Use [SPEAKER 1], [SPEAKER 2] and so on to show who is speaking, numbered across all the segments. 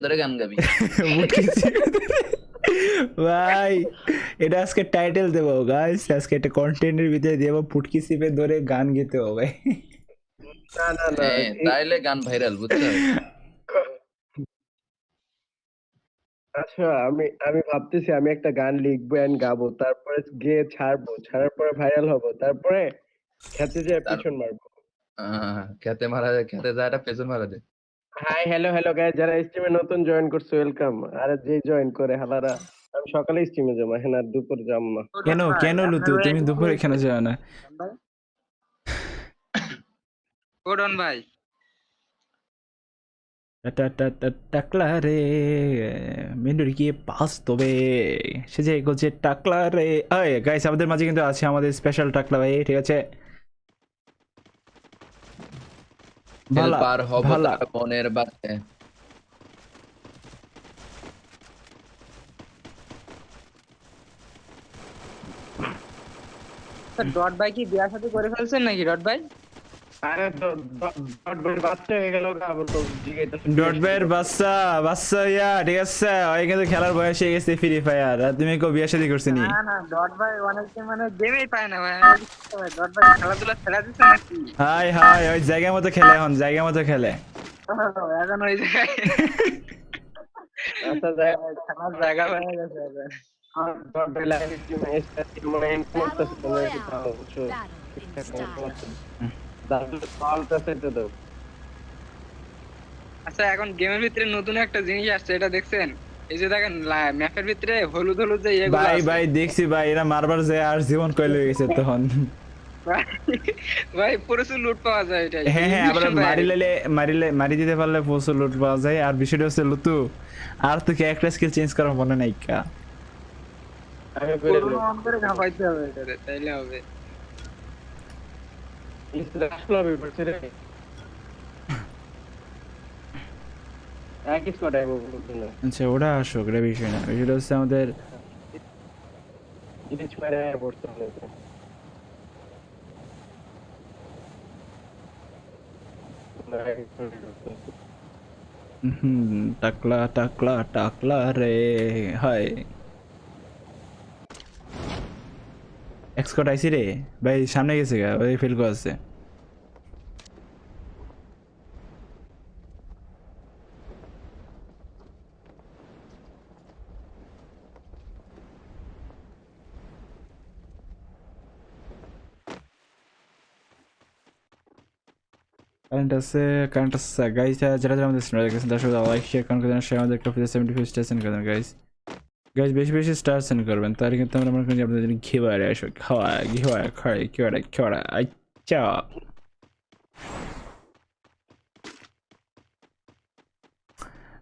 [SPEAKER 1] ধরে গান গাবি।
[SPEAKER 2] ভাই এটা আজকে টাইটেল দেবো গাইস আজকে একটা কন্টেন্টের ভিতরে দেবো পুটকি সিপে ধরে গান গেতে হবে।
[SPEAKER 3] না না না।
[SPEAKER 1] তাইলে গান ভাইরাল বুঝছ?
[SPEAKER 3] আচ্ছা আমি আমি ভাবতেছি আমি একটা গান লিখব এন্ড গাবো তারপরে গিয়ে ছাড়বো। ছাড়ার পরে ভাইরাল হব তারপরে খেতে যেয়ে পিছন মারবো।
[SPEAKER 1] আহ, খেতে মারা যায় খেতে যায় পেছন মারা যায়।
[SPEAKER 3] হাই হ্যালো হ্যালো গাইস যারা স্ট্রিমে নতুন জয়েন করছে ওয়েলকাম আরে যে জয়েন করে হালারা আমি সকালে স্ট্রিমে যাব হ্যাঁ আর দুপুর যাম না।
[SPEAKER 2] কেন কেন লুতু? তুমি দুপুরে এখানে যাও না?
[SPEAKER 4] কোডন ভাই।
[SPEAKER 2] টা- টা- টা- টাকলা রে মেন্ডুর গিয়ে পাস তবে? সে যে এগোচ্ছে টাকলা রে। আয় গাইস আমাদের মাঝে কিন্তু আছে আমাদের স্পেশাল টাকলা ভাই ঠিক আছে? ভালা
[SPEAKER 1] পার হব তার মনের বাতে
[SPEAKER 4] ডট ভাই কি বিয়ার সাথে করে ফেলছেন নাকি? ডট ভাই?
[SPEAKER 3] আরে ডট বাচ্চা হয়ে গেল
[SPEAKER 2] ডট ভাইয়ের বাচ্চা বাচ্চা ইয়া ঠিক আছে ওই কিন্তু খেলার বয়স হয়ে গেছে ফ্রি ফায়ার আর তুমি কেউ বিয়ে শাদী করছি নি
[SPEAKER 4] না না ডট ভাই অনেকে মানে গেমই পায় না ভাই আমি বুঝতে পারি, ডট ভাই খেলাধুলা ছেড়ে দিচ্ছে নাকি
[SPEAKER 2] হাই হাই ওই জায়গা মতো খেলে এখন জায়গা মতো খেলে
[SPEAKER 4] এখন ওই জায়গায়
[SPEAKER 3] আচ্ছা
[SPEAKER 4] খেলার জায়গা হয়ে গেছে এখন।
[SPEAKER 3] ডট বল লাইভ মানে এন্ড করতেছে তোমরা একটু খাও
[SPEAKER 4] আচ্ছা এখন গেমের ভিতরে নতুন একটা জিনিস আসছে এটা দেখছেন? এই যে দেখেন ম্যাপের ভিতরে হলুদ হলুদ যে ইয়েগুলো
[SPEAKER 2] ভাই
[SPEAKER 4] আছে।
[SPEAKER 2] ভাই দেখছি ভাই এরা মারবার যায় আর জীবন কইলে হয়ে গেছে তখন।
[SPEAKER 4] ভাই প্রচুর লুট পাওয়া যায় এটা।
[SPEAKER 2] হ্যাঁ হ্যাঁ আবার মারিলে মারিলে মারি দিতে পারলে প্রচুর লুট পাওয়া যায়। আর বিষয়টা হচ্ছে লুতু আর তো ক্যারেক্টার স্কিল চেঞ্জ করার মনে নাই কা?
[SPEAKER 3] আমি করে
[SPEAKER 4] অন করে ঘাপাইতে হবে এটারে তাইলে হবে
[SPEAKER 3] ইসরা আসলো আমি বলছি রে এক স্কোয়াড আইবো বলছি না
[SPEAKER 2] আচ্ছা আসুক রে বিষয় না। বিষয়টা হচ্ছে আমাদের টাকলা টাকলা টাকলা রে হাই এক্সকট আইসি রে? ভাই, সামনে গেছে গা, ওই ফেল আছে। কারেন্ট আছে কারেন্ট আছে গাইস যারা যারা আমাদের সাথে লাইক শেয়ার করেন করেন শেয়ার আমাদের কাছে সেভেন্টি ফাইভ স্টার সেন্ড করেন গাইস গাইস বেশি বেশি স্টার সেন্ড করবেন তাহলে কিন্তু আমরা মনে করি যে আপনাদের ঘেবারে আসো খাওয়া ঘেওয়া খাই কেওয়ারা কেওয়ারা আচ্ছা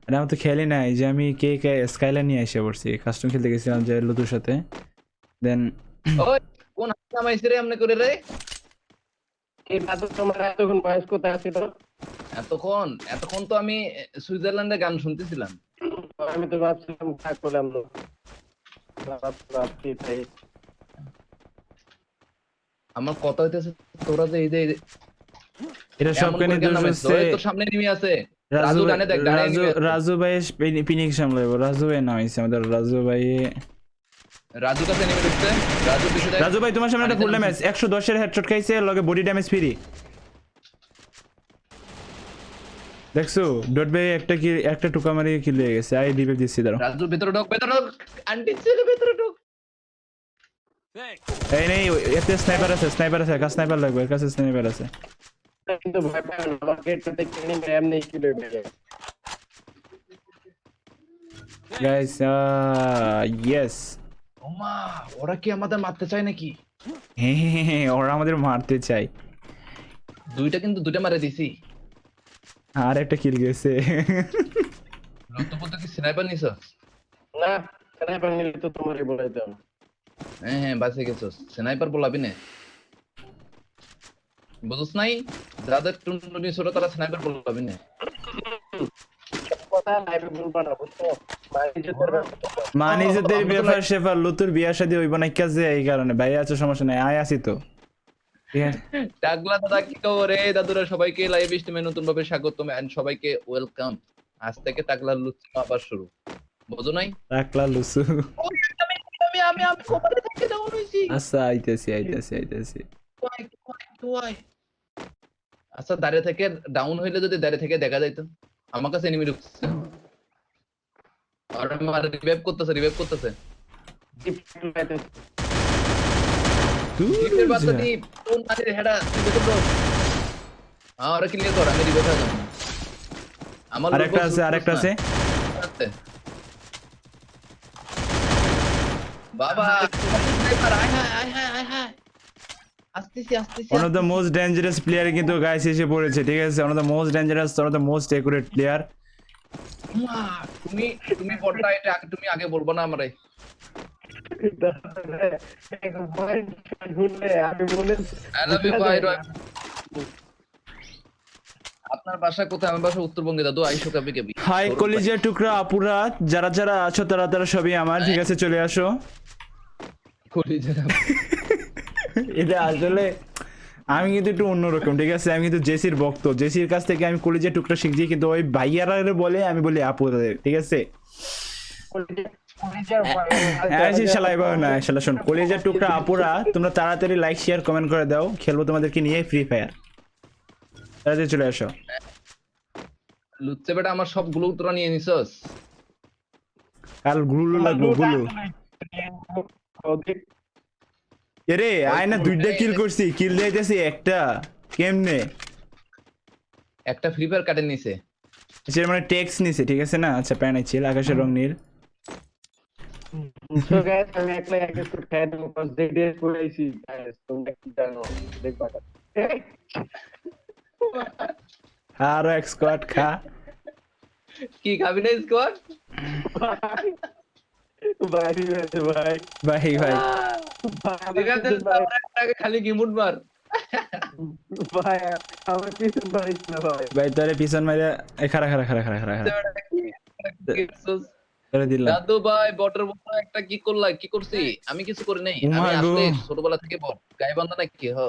[SPEAKER 2] আরে আমার তো খেয়ালই নাই যে আমি কে কে স্কাইলার নিয়ে এসে পড়ছি। কাস্টম খেলতে গেছিলাম যে লুতুর সাথে। দেন
[SPEAKER 1] ওই কোন নামাইছে রে এমনি করে রে?
[SPEAKER 3] এই বাদর তোমার এতক্ষণ বয়স কোথায় ছিল?
[SPEAKER 1] এতক্ষণ এতক্ষণ তো আমি সুইজারল্যান্ডে গান শুনতেছিলাম।
[SPEAKER 3] আমি তো ভাবছিলাম থাক করলাম ভাবছি তাই।
[SPEAKER 1] আমার কথা হইতেছে তোরা যে এই যে
[SPEAKER 2] এটা সবখানে দোষ হচ্ছে?
[SPEAKER 1] তোর সামনে নেমে আছে।
[SPEAKER 2] রাজু
[SPEAKER 1] দেখ,
[SPEAKER 2] রাজু রাজু ভাই পিনিক সামলাইবো রাজু ভাই নামাইছে আমাদের। রাজু ভাই
[SPEAKER 1] রাজু কাছে নেমে রাজু পিছে দেখ।
[SPEAKER 2] রাজু ভাই তোমার সামনে একটা ফুল ড্যামেজ একশো দশের হেডশট খাইছে লগে বডি ড্যামেজ ফ্রি দেখছ ডট ভাই একটা কি একটা টুকা মারি কিল হয়ে গেছে? আই ডিবে দিচ্ছি দাঁড়ো
[SPEAKER 1] রাজু ভেতরে ঢোক ভেতরে ঢোক! আন্টি ছেলে ভেতরে ঢোক!
[SPEAKER 2] এই নেই এতে স্নাইপার আছে স্নাইপার আছে কাছে স্নাইপার লাগবে এর কাছে স্নাইপার আছে।
[SPEAKER 3] কিন্তু ভয় পাই না আমার গেটটা দেখে নিবে এমনি কি লইবে
[SPEAKER 2] গাইস ইয়েস
[SPEAKER 1] ওমা ওরা কি আমাদের মারতে চায় নাকি?
[SPEAKER 2] হ্যাঁ ওরা আমাদের মারতে চায়।
[SPEAKER 1] দুইটা কিন্তু দুইটা মারে দিছি।
[SPEAKER 2] আর একটা কিল গেছে।
[SPEAKER 1] লুতুপুতু কি স্নাইপার নিছো?
[SPEAKER 3] না স্নাইপার নিলে তো তোমারই বলাইতাম
[SPEAKER 1] হ্যাঁ হ্যাঁ বাঁচে গেছো। স্নাইপার বলাবি না। বুঝছ নাই? যাদের টুনটুনি ছোট তারা স্নাইপার বলাবি না।
[SPEAKER 3] কথা লাইভে বলবা না বুঝছ? মাইন্ড যেতে
[SPEAKER 2] মানিজেদের
[SPEAKER 1] আমি তো
[SPEAKER 2] ব্যাপার সেফার লুতুর বিয়া শাদী হইব না কাজে এই কারণে। ভাই আছে সমস্যা নাই আয় আছি তো।
[SPEAKER 1] টাকলা দাদা কি খবর রে দাদুরা সবাইকে লাইভ স্ট্রিমে নতুন ভাবে স্বাগত and সবাইকে ওয়েলকাম আজ থেকে টাকলা আবার শুরু। বোঝো নাই?
[SPEAKER 2] টাকলা লুসু
[SPEAKER 1] আমি আমি আমি কোপারে থেকে ডাউন হইছি
[SPEAKER 2] আচ্ছা আইতেছি আইতেছি আইতেছি।
[SPEAKER 1] তুই তুই আচ্ছা দাঁড়িয়ে থেকে ডাউন হইলে যদি দাঁড়িয়ে থেকে দেখা যাইতো। আমার কাছে এনিমি ঢুকছে। আর আমার রিভাইভ করতেছে রিভাইভ করতেছে। ডিপের বাচ্চা ডিপ কোন মাটির হেডা দেখো তো ক্লিয়ার কর আমি রিভাইভ হয়ে যাব আমার
[SPEAKER 2] আরেকটা আছে আরেকটা আছে।
[SPEAKER 1] আছে। বাবা স্নাইপার আয় হায় আয় হায় আয় হায়। আসতেছি আসতেছি
[SPEAKER 2] one of the most dangerous player কিন্তু গাইস এসে পড়েছে ঠিক আছে? One of the most dangerous one of the most accurate
[SPEAKER 1] player তুমি তুমি এটা তুমি আগে বলব না আমারে। আপনার বাসা কোথায়? আমার বাসা উত্তরবঙ্গে দাদু। আইসো কবি কবি?
[SPEAKER 2] হাই কলিজের টুকরা আপুরা। যারা যারা আছো তারা তারা সবই আমার। ঠিক আছে চলে আসো। এটা আসলে আমি কিন্তু একটু অন্যরকম ঠিক আছে? আমি কিন্তু জেসির ভক্ত। জেসির কাছ থেকে আমি কলিজের টুকরা শিখছি কিন্তু ওই ভাইয়ারা বলে আমি বলি আপু তাদের ঠিক আছে? হ্যাঁ। শালা এবার না শালা শোন কলিজের টুকরা আপুরা তোমরা তাড়াতাড়ি লাইক শেয়ার কমেন্ট করে দাও খেলব তোমাদেরকে নিয়ে ফ্রি ফায়ার তাড়াতাড়ি চলে আসো।
[SPEAKER 1] লুচ্চে বেটা আমার সবগুলো তোরা নিয়ে নিছস?
[SPEAKER 2] কাল গুলু লাগবো গুলু। এরে আয় না দুইটা কিল করছি কিল দিয়েছি একটা। কেমনে?
[SPEAKER 1] একটা ফ্রি ফায়ার কাটে নিছে।
[SPEAKER 2] সে মানে টেক্স নিছে ঠিক আছে না? আচ্ছা প্যান ছিল আকাশের রং নীল।
[SPEAKER 3] So guys, আমি একলা এক একটু খেয়ে দেবো because they did করেছি guys তোমরা কি জানো দেখবা
[SPEAKER 2] আরও এক স্কোয়াড খা
[SPEAKER 1] কি খাবি না স্কোয়াড
[SPEAKER 3] ভাই ভাই
[SPEAKER 2] ভাই ভাই
[SPEAKER 3] ভাই
[SPEAKER 1] খালি গিমুট মার
[SPEAKER 3] ভাই আমার কিছু পারিস না ভাই
[SPEAKER 2] ভাই তোরে পিছন মাইরা এ খারা খারা খারা খারা খারা খারা দিলাম।
[SPEAKER 1] দাদু ভাই বটের মতো একটা কি করলা? কি করছি? আমি কিছু করি নাই। আমি আসলে ছোটবেলা থেকে বট গায়ে বান্ধা নাকি? হ।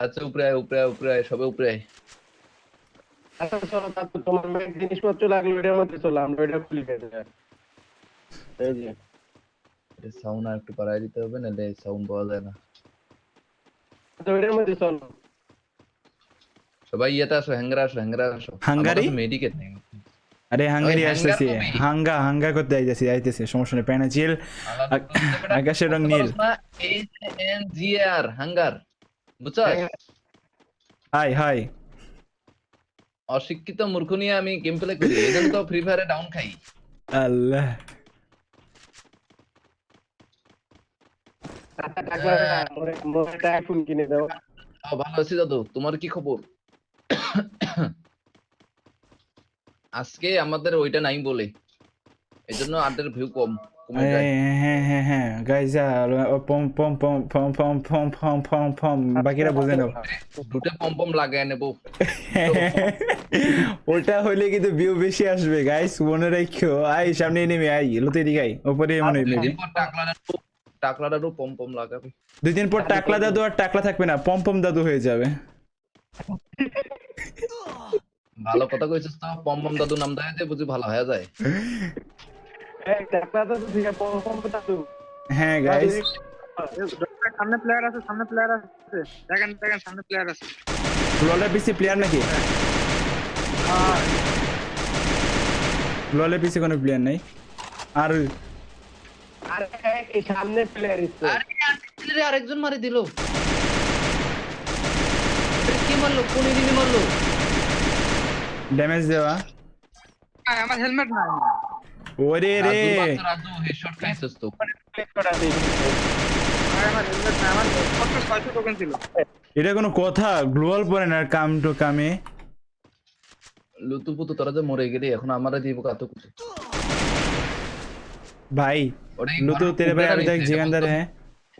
[SPEAKER 1] আচ্ছা উপরে উপরে উপরে সবে উপরে
[SPEAKER 3] আচ্ছা চলো তারপর তোমার মেয়ের জিনিসপত্র লাগল এটার মধ্যে চলো আমরা এটা খুলি ফেলে এই যে।
[SPEAKER 1] সাউন্ড আর একটু বাড়ায় দিতে হবে নাহলে সাউন্ড পাওয়া যায় না।
[SPEAKER 3] তো এটার মধ্যে চলো।
[SPEAKER 1] সবাই ইয়েতে আসো হ্যাঙ্গারে আসো হ্যাঙ্গারে আসো।
[SPEAKER 2] হাঙ্গারি?
[SPEAKER 1] মেডিকেট নেই।
[SPEAKER 2] আরে হাঙ্গারি আসতেছি। হাঙ্গা হাঙ্গা করতে আইতেছি আইতেছি সমস্যা নেই। প্যানে চিল আকাশের রং নীল।
[SPEAKER 1] N G R hunger. বুঝছ?
[SPEAKER 2] Hi hi.
[SPEAKER 1] অশিক্ষিত মূর্খ নিয়ে আমি গেম প্লে করি তো ফ্রি ফায়ারে ডাউন খাই।
[SPEAKER 2] আল্লাহ।
[SPEAKER 3] আচ্ছা টাকা মোরে মোরে একটা কিনে দাও।
[SPEAKER 1] ভালো আছি দাদু। তোমার কি খবর? আজকে আমাদের ওইটা নাই বলে। এই জন্য আড্ডার ভিউ কম
[SPEAKER 2] হ্যাঁ হ্যাঁ হ্যাঁ হ্যাঁ গাইজ পম পম পম পম পম পম পম পম পম বাকিরা বুঝে নাও।
[SPEAKER 1] দুটো পম পম লাগায় নেব।
[SPEAKER 2] ওটা হইলে কিন্তু ভিউ বেশি আসবে গাইস মনে আই সামনে নেমে আই লতে উপরে মনে
[SPEAKER 1] টাকলা দাদু পম পম লাগাবে।
[SPEAKER 2] দুই দিন পর টাকলা দাদু আর টাকলা থাকবে না পম পম দাদু হয়ে যাবে।
[SPEAKER 1] ভালো কথা কইছিস তো পম পম দাদু নাম দেয় বুঝি ভালো হয়ে যায়।
[SPEAKER 3] এই টাকা তো ঠিক আছে পম পম দাদু।
[SPEAKER 2] হ্যাঁ গাইস
[SPEAKER 4] সামনে প্লেয়ার আছে সামনে প্লেয়ার আছে দেখেন দেখেন সামনে প্লেয়ার আছে।
[SPEAKER 2] ললের পিসি প্লেয়ার নাকি? ললের পিসি কোনো প্লেয়ার নাই। আর
[SPEAKER 3] আরে এই সামনে প্লেয়ার ইচ্ছে
[SPEAKER 1] আরে আরে আরেকজন মারি দিল। কি মারলো? কোন এনিমি মারলো?
[SPEAKER 2] ড্যামেজ দেওয়া।
[SPEAKER 4] আমার হেলমেট নাই
[SPEAKER 2] ওরে রে।
[SPEAKER 1] তো।
[SPEAKER 2] এটা কোনো কথা পরে না কাম টু কামে।
[SPEAKER 1] তোরা যে মরে গেলি এখন আমারে দিব কাতো কিছু
[SPEAKER 2] ভাই লুতু তেরে ভাই আমি দেখ হ্যাঁ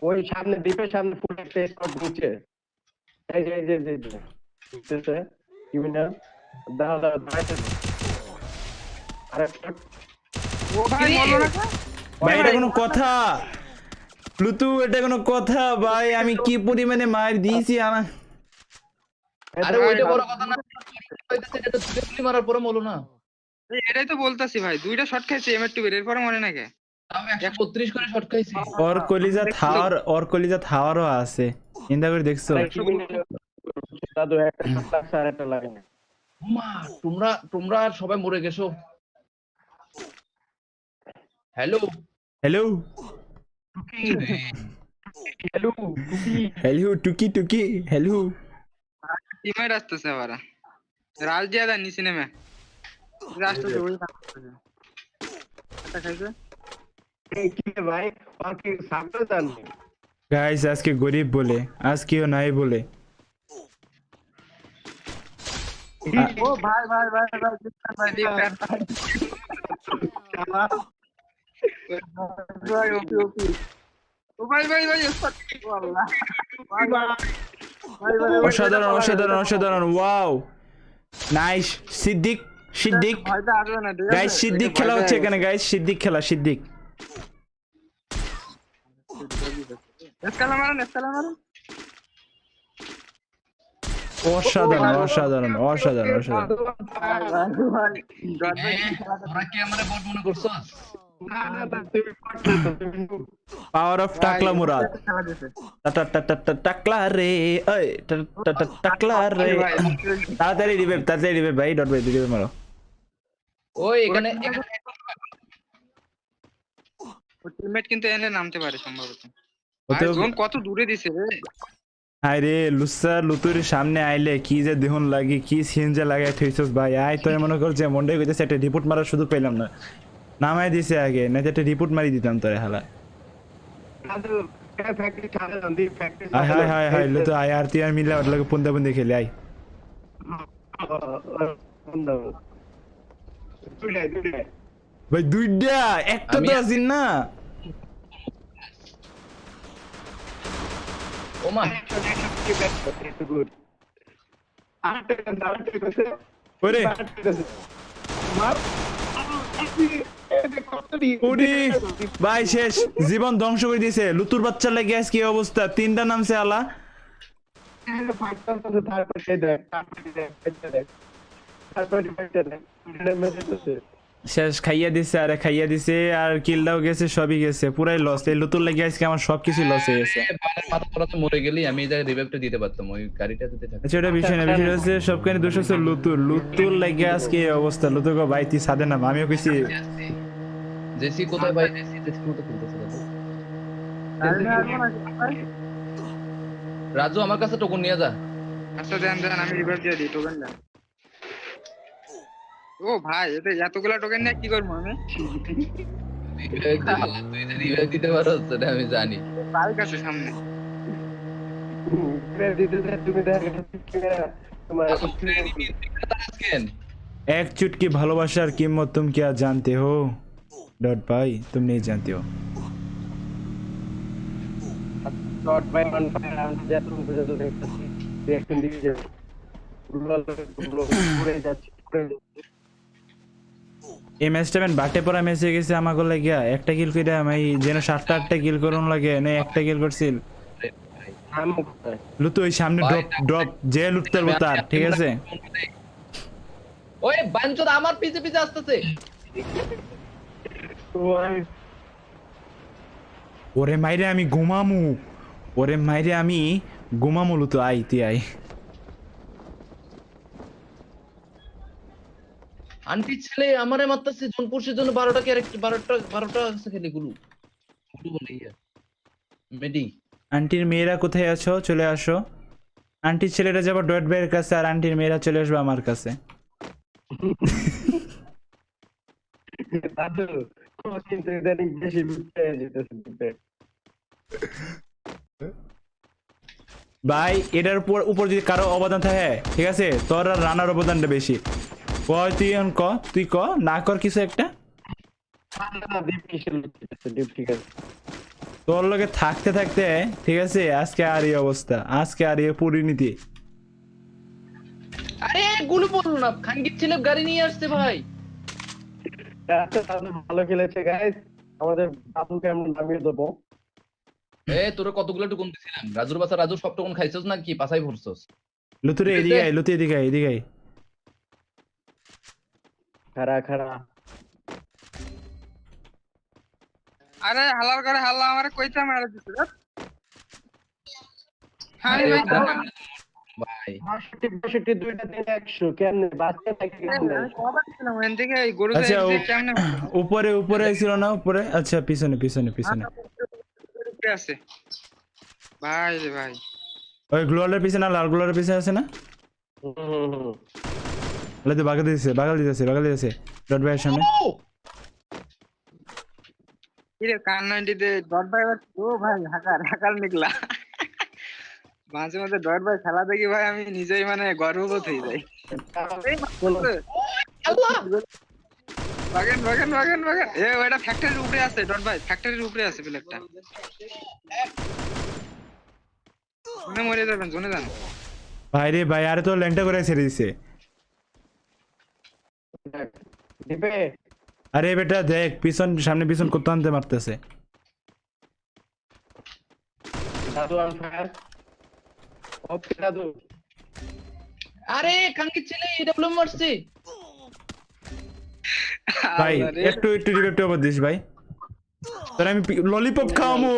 [SPEAKER 3] ওই সামনে সামনে ফুল একটা ঘুরছে। এই যে যে যে আরে
[SPEAKER 4] ও ভাই বলো না
[SPEAKER 2] ভাই এটা কোনো কথা। লুতু এটা কোনো কথা। ভাই আমি কি পরিমাণে মার দিয়েছি আমার
[SPEAKER 1] আরে ওইটা বড় কথা না। এটা তো দুটো মারার পরে মলো না।
[SPEAKER 4] এটাই তো বলতাছি ভাই দুইটা শট খাইছে এম এর টু এরপরে মনে নাকি?
[SPEAKER 2] ওর কলিজা থাওয়ার ওর কলিজা থাওয়ারও আছে। চিন্তা করে দেখছ?
[SPEAKER 3] দাদু একটা একটা লাগে না
[SPEAKER 1] মা তোমরা তোমরা আর সবাই মরে গেছো। হ্যালো
[SPEAKER 2] হ্যালো
[SPEAKER 3] হ্যালো
[SPEAKER 2] হ্যালো টুকি। টুকি হ্যালো
[SPEAKER 4] টিমের আসতেছে আবার। রাজ নিচে নেমে। আসতেছে ওই
[SPEAKER 2] গাইস আজকে গরিব বলে আজকেও নাই বলে।
[SPEAKER 4] ও ভাই ভাই ভাই ভাই ভাই দীপকার ভাই ওপি ওপি ও ভাই ভাই ভাই
[SPEAKER 2] অসাধারণ অসাধারণ অসাধারণ
[SPEAKER 4] wow nice Siddique Siddique
[SPEAKER 2] guys Siddique খেলা হচ্ছে এখানে গাইস সিদ্দিক খেলা সিদ্দিক
[SPEAKER 4] এসকালা মারুন এসকালা মারুন
[SPEAKER 2] অসাধারণ অসাধারণ অসাধারণ অসাধারণ।
[SPEAKER 1] মনে
[SPEAKER 2] পাওয়ার অফ টাকলা মুরাদ টা টা টা টা টা টাকলা রে ওই টা টা টা টাকলা রে তাড়াতাড়ি রিভাইভ তাড়াতাড়ি রিভাইভ ভাই ডট ভাই রিভাইভ মারো।
[SPEAKER 1] ওই এখানে
[SPEAKER 4] টিমমেট কিন্তু এনে নামতে পারে সম্ভবত। কত দূরে দিছে রে?
[SPEAKER 2] হায় রে লুসা লুতুর সামনে আইলে কি যে দেহন লাগে কি সিন যে লাগাই থইছস ভাই আই তো মনে কর যে মন্ডে কইতেছে একটা রিপোর্ট মারার সুযোগ পাইলাম না নামাই দিছে আগে না একটা রিপোর্ট মারি দিতাম তোরে হালা আয় হায় হায় হায় লুতু আয় আর তুই আর মিলে ওর লগে পুন্দা পুন্দি খেলে আই ভাই দুইটা একটা তো আছিস না
[SPEAKER 1] ও মা
[SPEAKER 3] গুড আরেকটা কাজ আরেকটা কাছে
[SPEAKER 2] ওরে ভাই শেষ জীবন ধ্বংস করে দিয়েছে লুতুর বাচ্চা লাগে আজ কি অবস্থা তিনটা নামছে আলা
[SPEAKER 3] তারপরে
[SPEAKER 2] শেষ খাইয়া দিছে আরে খাইয়া দিছে আর কিলটাও গেছে সবই গেছে পুরাই লস এই লুতুর লাগে আজকে আমার সবকিছু লস হয়ে গেছে।
[SPEAKER 1] মাথা পড়া তো মরে গেলি আমি এই রিভাইভটা দিতে পারতাম ওই গাড়িটা যদি থাকতো।
[SPEAKER 2] আচ্ছা ওটা বিষয় না বিষয় হচ্ছে সবখানে দোষ হচ্ছে লুতুর। লুতুর লাগে আজকে এই অবস্থা। লুতুর কো ভাই তুই সাদে না আমিও কইছি
[SPEAKER 1] জেসি কোথায় ভাই? জেসি জেসি মতো খেলতেছে রাজু আমার কাছে টোকন নিয়ে যা।
[SPEAKER 4] আচ্ছা দেন দেন আমি রিভার দিয়ে দিই টোকেন দেন। ও ভাই এটা এতগুলা টোকেন নিয়ে কি করবো আমি
[SPEAKER 1] Revive দিতে- তুই যে রিভাইভ দিতে পারো সেটা আমি জানি
[SPEAKER 4] বাইক আছে সামনে
[SPEAKER 3] তুমি দেখ তোমার
[SPEAKER 1] আজকেন
[SPEAKER 2] এক चुटकी ভালোবাসার कीमत तुम क्या जानते हो डॉट भाई तुम नहीं जानते हो
[SPEAKER 3] ডট বাই ওয়ান বাই আমি যত পর্যন্ত দেখতেছি রিঅ্যাকশন দিয়ে যাবে পুরো পুরো যাচ্ছে পুরো যাচ্ছে
[SPEAKER 2] এই ম্যাচটা আমি বাটে পড়া ম্যাচে গেছে আমাকে লাগিয়া। একটা কিল কইরা আমি যেন সাতটা আটটা কিল করুন লাগে না একটা কিল করছিল। লুতু ওই সামনে ড্রপ ড্রপ যে লুটতে পারব তার ঠিক আছে?
[SPEAKER 1] ওই বাঞ্চদ আমার পিছে পিছে আসতেছে।
[SPEAKER 2] ওরে মাইরে আমি ঘুমামু ওরে মাইরে আমি ঘুমামু লুতু আই তুই আই।
[SPEAKER 1] আন্টি ছেলে আমারে মারতেছে জনপুরসের জন্য বারোটা ক্যারেক্টার বারোটা বারোটা আছে খেলে গুলু। গুলু বলে ইয়া। মেডি।
[SPEAKER 2] আন্টির মেয়েরা কোথায় আছো? চলে আসো। আন্টির ছেলেরা যাব ডট ভাইয়ের কাছে আর আন্টির মেয়েরা চলে আসবে আমার কাছে।
[SPEAKER 3] দাদু কিন্তু ইদানিং বেশি লুটতে যেতেছে
[SPEAKER 2] ভাই এটার উপর উপর যদি কারও অবদান থাকে ঠিক আছে? তোর আর রানার অবদানটা বেশি। কয় তুই এখন ক তুই ক না কর কিছু একটা? তোর লগে থাকতে থাকতে ঠিক আছে আজকে আর এই অবস্থা আজকে আর এই পরিণতি।
[SPEAKER 1] আরে গুলু বলল না খানকির ছেলে গাড়ি নিয়ে আসছে ভাই।
[SPEAKER 3] আচ্ছা ভালো খেলেছে গাইস আমাদের দাদুকে আমরা নামিয়ে দেবো
[SPEAKER 1] এ তোরা কতগুলো টুকুন দিছিলাম? রাজুর বাসা রাজু সব টুকুন খাইছস না কি পাছাই ভরছস।
[SPEAKER 2] লুতুরে এদিকে আয় লুতু এদিকে আয় এদিকে আয়।
[SPEAKER 3] খারা খারা
[SPEAKER 4] আরে হালাল করে হাল্লা আমারে কইতে মারা দিছে ধ্যাৎ। হ্যাঁ ভাই,
[SPEAKER 1] ওটা ভাই।
[SPEAKER 3] বাষট্টি বাষট্টি দুইটা দিন একশো কেমনে? বাঁচতে নাকি কেমনে?
[SPEAKER 4] থেকে এই গরু
[SPEAKER 2] আচ্ছা,
[SPEAKER 4] কেমনে
[SPEAKER 2] উপরে উপরে ছিল না উপরে? আচ্ছা পিছনে পিছনে পিছনে।
[SPEAKER 4] আছে। ভাই রে ভাই।
[SPEAKER 2] ওই গ্লোয়ালের পিছনে লাল গ্লোয়ালের পিছনে আছে না?
[SPEAKER 3] হুম, হুম,
[SPEAKER 2] তাহলে তো বাগাল দিতেছে বাগাল দিতেছে বাগাল দিতেছে ডট ভাইয়ের সামনে।
[SPEAKER 1] ও!
[SPEAKER 4] কিরে কান নাইনটিতে ডট ভাই ও ভাই হাকার হাকার নিকলা মাঝে মাঝে ডট ভাই খেলা দেখি ভাই আমি নিজেই মানে গর্ববোধ হয়ে যাই। এই মারছে।
[SPEAKER 1] আল্লাহ
[SPEAKER 4] বাগেন বাগেন বাগেন বাগেন। এ ওটা ফ্যাক্টরির উপরে আছে ডট ভাই ফ্যাক্টরির উপরে আছে প্লেটটা জোনে মরে যাবেন জোনে যান।
[SPEAKER 2] ভাই রে ভাই আরে তো ল্যাংটা করে ছেড়ে দিছে। আরে বেটা দেখ পিছন সামনে পিছন কত আনতে মারতেছে।
[SPEAKER 3] দাদু অন ফায়ার ওকে দাদু।
[SPEAKER 1] আরে কাঙ্কি ছেলে এডব্লিউ মারছে।
[SPEAKER 2] ভাই একটু একটু রিভাইভটা উপর দিস ভাই। তোর আমি ললিপপ খাওয়ামো।